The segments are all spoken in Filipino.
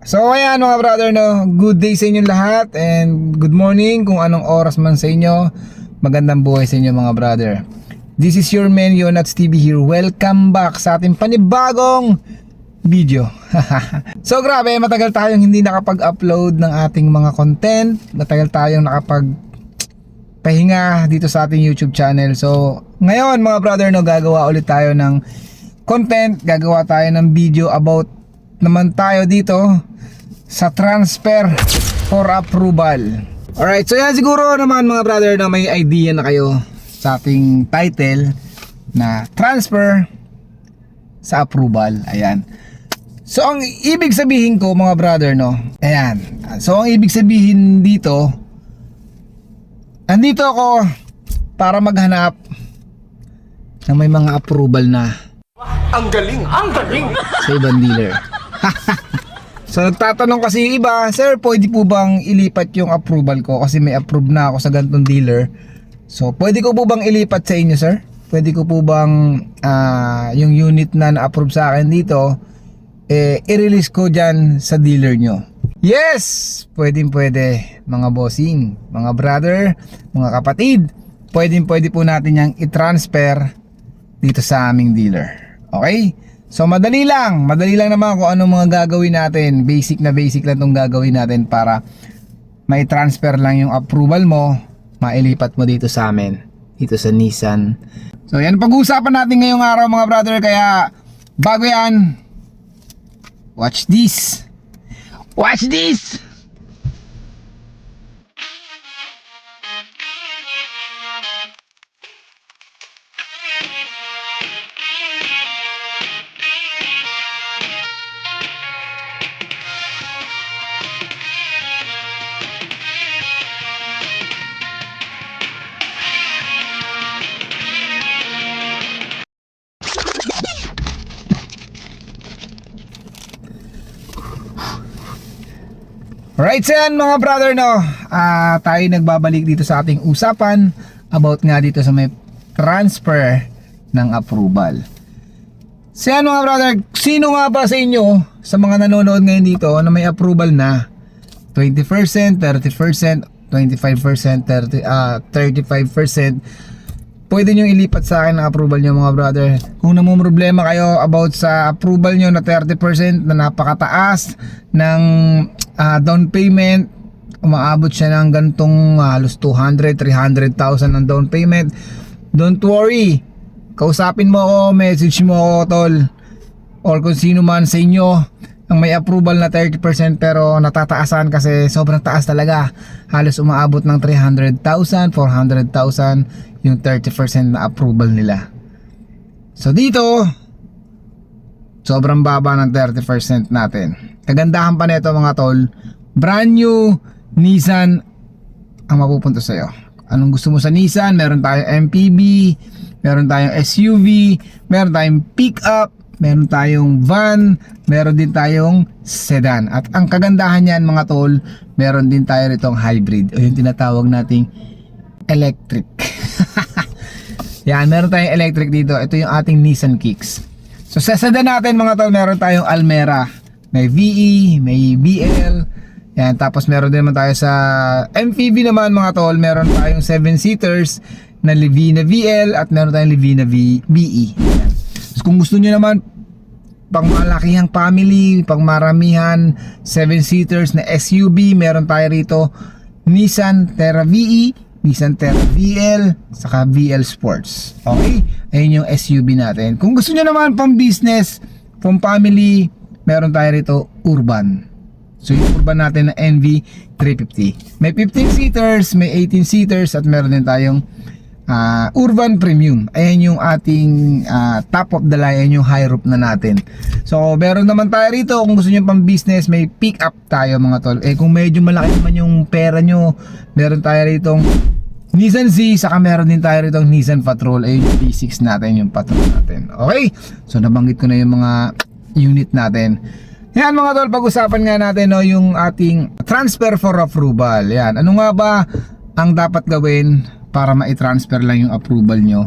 So ayan mga brother no, good day sa inyong lahat and good morning kung anong oras man sa inyo. Magandang buhay sa inyo mga brother. This is your man Yonats TV here. Welcome back sa ating panibagong video. so grabe, matagal tayong hindi nakapag-upload ng ating mga content. Matagal tayong nakapag pahinga dito sa ating YouTube channel. So, ngayon mga brother no, gagawa ulit tayo ng content, gagawa tayo ng video about naman tayo dito sa transfer for approval. Alright, so yan siguro naman mga brother na may idea na kayo sa ating title na transfer sa approval. Ayan. So ang ibig sabihin ko mga brother no, ayan. So ang ibig sabihin dito, andito ako para maghanap ng may mga approval na Ang galing! Ang galing! sa ibang dealer. so nagtatanong kasi yung iba, Sir, pwede po bang ilipat yung approval ko kasi may approve na ako sa gantong dealer. So pwede ko po bang ilipat sa inyo, Sir? Pwede ko po bang ah, yung unit na na-approve sa akin dito, eh, i-release ko dyan sa dealer nyo? Yes! Pwede pwede, mga bossing, mga brother, mga kapatid. Pwede pwede po natin yung i-transfer dito sa aming dealer. Okay? So madali lang, madali lang naman kung anong mga gagawin natin. Basic na basic lang itong gagawin natin para may transfer lang yung approval mo, mailipat mo dito sa amin, dito sa Nissan. So yan pag-uusapan natin ngayong araw mga brother, kaya bago yan, watch this. Watch this! Alright, so mga brother no. Ah, tayo nagbabalik dito sa ating usapan about nga dito sa may transfer ng approval. So yan mga brother, sino nga ba sa inyo sa mga nanonood ngayon dito na may approval na 20%, 30%, 25%, 30, ah 35%, pwede nyo ilipat sa akin ang approval nyo mga brother. Kung namumroblema kayo about sa approval nyo na 30% na napakataas ng ah, down payment, umaabot siya ng gantong ah, halos 200, 300,000 ng down payment, don't worry. Kausapin mo ako, message mo ako tol. Or kung sino man sa inyo ang may approval na 30% pero natataasan kasi sobrang taas talaga. Halos umaabot ng 300,000, 400,000 yung 30% na approval nila. So dito, sobrang baba ng 30% natin. Kagandahan pa nito mga tol, brand new Nissan ang mapupunta sa'yo. Anong gusto mo sa Nissan? Meron tayong MPV, meron tayong SUV, meron tayong pickup, meron tayong van, meron din tayong sedan. At ang kagandahan niyan mga tol, meron din tayo ritong hybrid o yung tinatawag nating electric. Yan, meron tayong electric dito. Ito yung ating Nissan Kicks. So sa sedan natin mga tol, meron tayong Almera. May VE, may BL. Yan, tapos meron din naman tayo sa MPV naman mga tol, meron tayong 7 seaters na Livina VL at meron tayong Livina v. Yan. So, kung gusto niyo naman pang malakihang family, pang maramihan, 7 seaters na SUV, meron tayo rito Nissan Terra VE, Nissan Terra VL, saka VL Sports. Okay? Ayun yung SUV natin. Kung gusto niyo naman pang business, pang family, meron tayo rito Urban. So yung urban natin na NV 350. May 15 seaters, may 18 seaters at meron din tayong ah, Urban Premium. Ayan yung ating ah, top of the line, yung high roof na natin. So meron naman tayo rito kung gusto niyo pang business, may pick up tayo mga tol. Eh kung medyo malaki naman yung pera nyo, meron tayo rito Nissan Z, saka meron din tayo rito Nissan Patrol. Ayun yung P6 natin, yung Patrol natin. Okay? So nabanggit ko na yung mga unit natin. Yan mga tol, pag-usapan nga natin no, yung ating transfer for approval. Yan, ano nga ba ang dapat gawin para ma-transfer lang yung approval nyo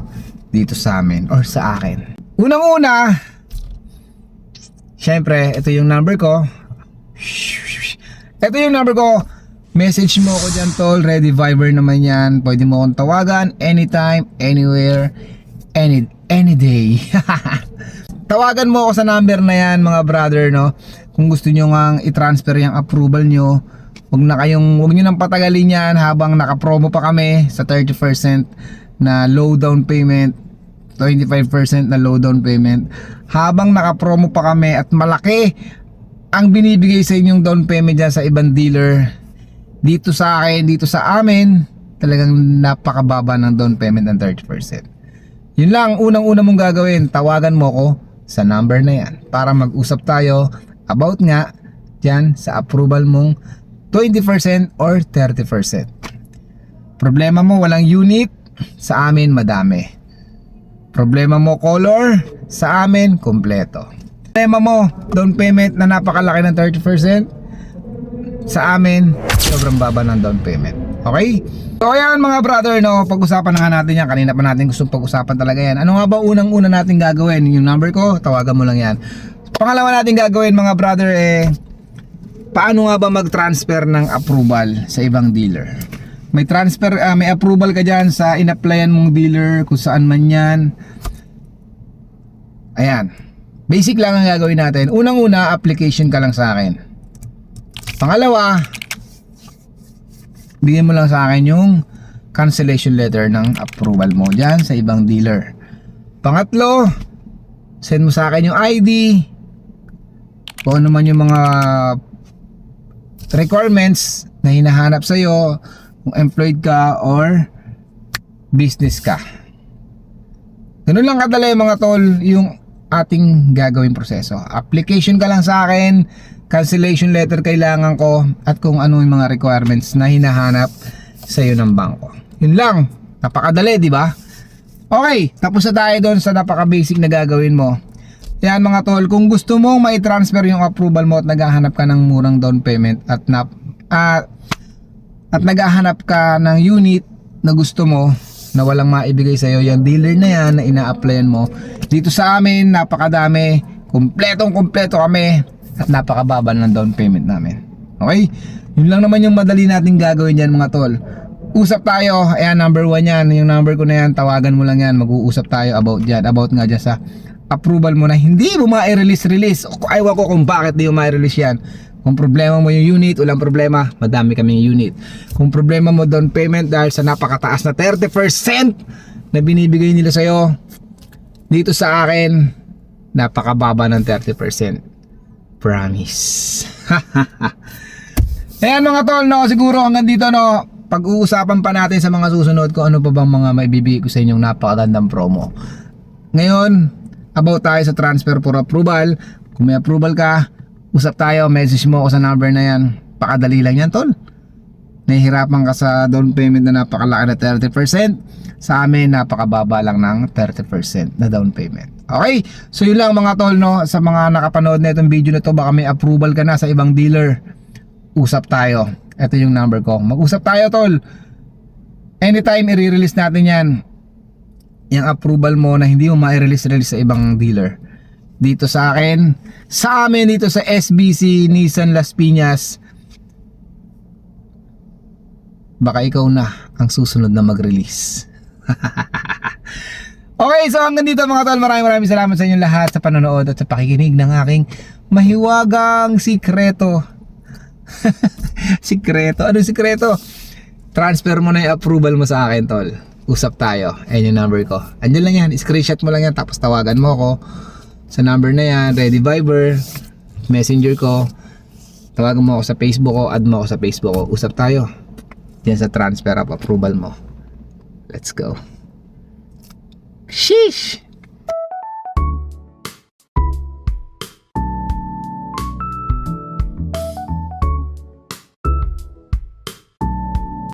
dito sa amin or sa akin? Unang-una, syempre, ito yung number ko. Ito yung number ko. Message mo ako dyan tol. Ready Viber naman yan. Pwede mo akong tawagan anytime, anywhere, any any day. tawagan mo ako sa number na yan mga brother no. Kung gusto nyo nga i-transfer yung approval nyo. Huwag na kayong, huwag nyo nang patagalin yan habang naka-promo pa kami sa 30% na low down payment 25% na low down payment habang naka-promo pa kami at malaki ang binibigay sa inyong down payment dyan sa ibang dealer dito sa akin, dito sa amin talagang napakababa ng down payment ng 30% yun lang, unang-una mong gagawin tawagan mo ko sa number na yan para mag-usap tayo about nga dyan sa approval mong 20% or 30% problema mo walang unit sa amin madami Problema mo color, sa amin kompleto. Problema mo down payment na napakalaki ng 30%, sa amin sobrang baba ng down payment. Okay? So ayan mga brother, no, pag-usapan na nga natin yan. Kanina pa natin gustong pag-usapan talaga yan. Ano nga ba unang-una natin gagawin? Yung number ko, tawagan mo lang yan. Pangalawa natin gagawin mga brother, eh, paano nga ba mag-transfer ng approval sa ibang dealer? May transfer, ah, may approval ka dyan sa in-applyan mong dealer, kung saan man yan. Ayan. Basic lang ang gagawin natin. Unang-una, application ka lang sa akin. Pangalawa, bigyan mo lang sa akin yung cancellation letter ng approval mo dyan sa ibang dealer. Pangatlo, send mo sa akin yung ID, kung ano man yung mga requirements na hinahanap sa'yo, kung employed ka or business ka. Ganun lang kadali mga tol yung ating gagawin proseso. Application ka lang sa akin, cancellation letter kailangan ko at kung ano yung mga requirements na hinahanap sa iyo ng bangko. Yun lang. Napakadali, di ba? Okay, tapos na tayo doon sa napaka-basic na gagawin mo. Yan mga tol, kung gusto mong mai-transfer yung approval mo at naghahanap ka ng murang down payment at na at at naghahanap ka ng unit na gusto mo na walang maibigay sa'yo, yung dealer na yan na ina-applyan mo. Dito sa amin, napakadami, kumpletong kumpleto kami at napakababa ng down payment namin. Okay? Yun lang naman yung madali nating gagawin yan mga tol. Usap tayo, ayan number 1 yan, yung number ko na yan, tawagan mo lang yan, mag-uusap tayo about yan, about nga dyan sa approval mo na hindi mo ma-release-release. Ayaw ko kung bakit di mo ma-release yan. Kung problema mo yung unit, walang problema, madami kaming unit. Kung problema mo down payment dahil sa napakataas na 30% na binibigay nila sa'yo, dito sa akin, napakababa ng 30%. Promise. Ayan mga tol, no, siguro hanggang dito, no, pag-uusapan pa natin sa mga susunod ko ano pa bang mga maibibigay ko sa inyong napakagandang promo. Ngayon, about tayo sa transfer for approval. Kung may approval ka, usap tayo, message mo ako sa number na yan. Pakadali lang yan, tol. Nahihirapan ka sa down payment na napakalaki na 30%. Sa amin, napakababa lang ng 30% na down payment. Okay? So yun lang mga tol, no? Sa mga nakapanood na itong video na to, baka may approval ka na sa ibang dealer. Usap tayo. Ito yung number ko. Mag-usap tayo, tol. Anytime i-release natin yan, yung approval mo na hindi mo ma-release-release sa ibang dealer. Dito sa akin, sa amin dito sa SBC Nissan Las Piñas, baka ikaw na ang susunod na mag-release. okay, so hanggang dito mga tol, maraming maraming salamat sa inyong lahat sa panonood at sa pakikinig ng aking mahiwagang sikreto. sikreto? Ano sikreto? Transfer mo na yung approval mo sa akin, tol. Usap tayo. Ayan yung number ko. Andiyan lang yan. Screenshot mo lang yan. Tapos tawagan mo ako sa number na yan. Ready Viber. Messenger ko. Tawagan mo ako sa Facebook ko. Add mo ako sa Facebook ko. Usap tayo. Yan sa transfer of approval mo. Let's go. Sheesh!